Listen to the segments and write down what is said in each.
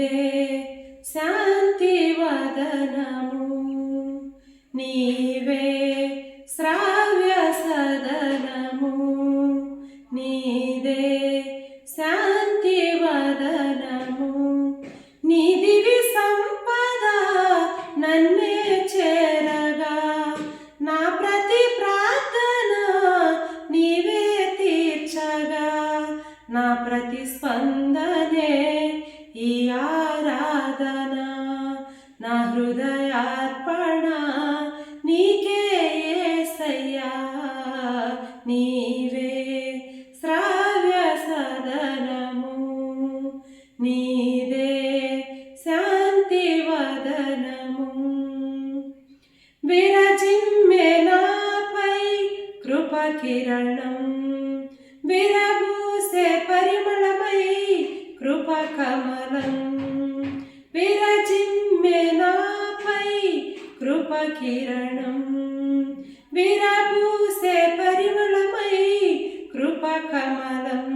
నీవే శాంతి వదనము. నీవే శ్రావ్య సదనము. నీదే శాంతి వదనము. నీ సంపద నన్నే చేరగా. నా ప్రతి ప్రార్థన నీవే తీర్చగా. నా ప్రతి స్పందనే ఈ ఆరాధన నా హృదయార్పణ నీకే సయ్యా నీవే శ్రావ్య సదనము నీదే శాంతి వదనము. విరజిమ్మె నాపై కృప కిరణం విరబూసే పరిమళమై కృప కృపకిరణం. విరపూసే పరిమళమై కృపకమలం.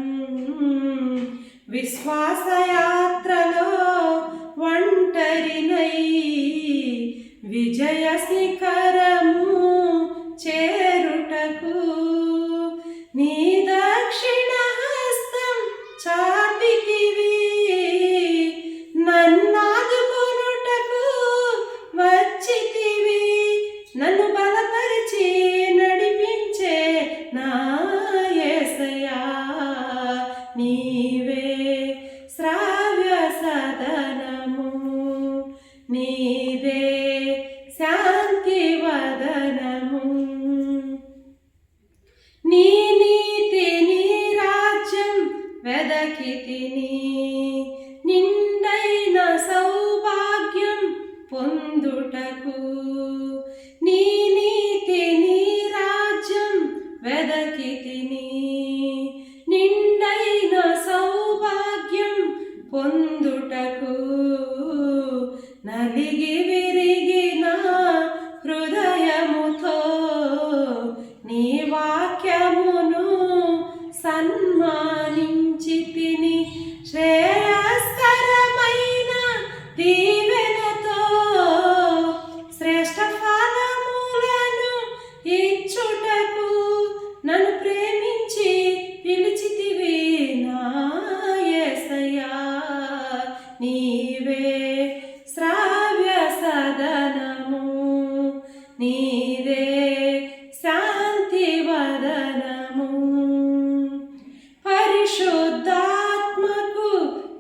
విశ్వాసయా వదనము నీ నీతి నీ రాజ్యం వెదకితిని. నిండైన సౌభాగ్యం పొందుటకు. నీ నీతి నీ రాజ్యం వెదకితిని. నిండైన సౌభాగ్యం పొందుటకు. నలిగి ನನ್ನ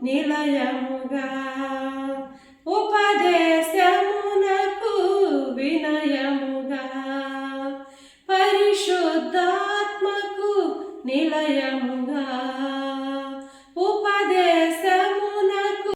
నిలయముగా ఉపదేశమునకు వినయముగా పరిశుద్ధాత్మకు నిలయము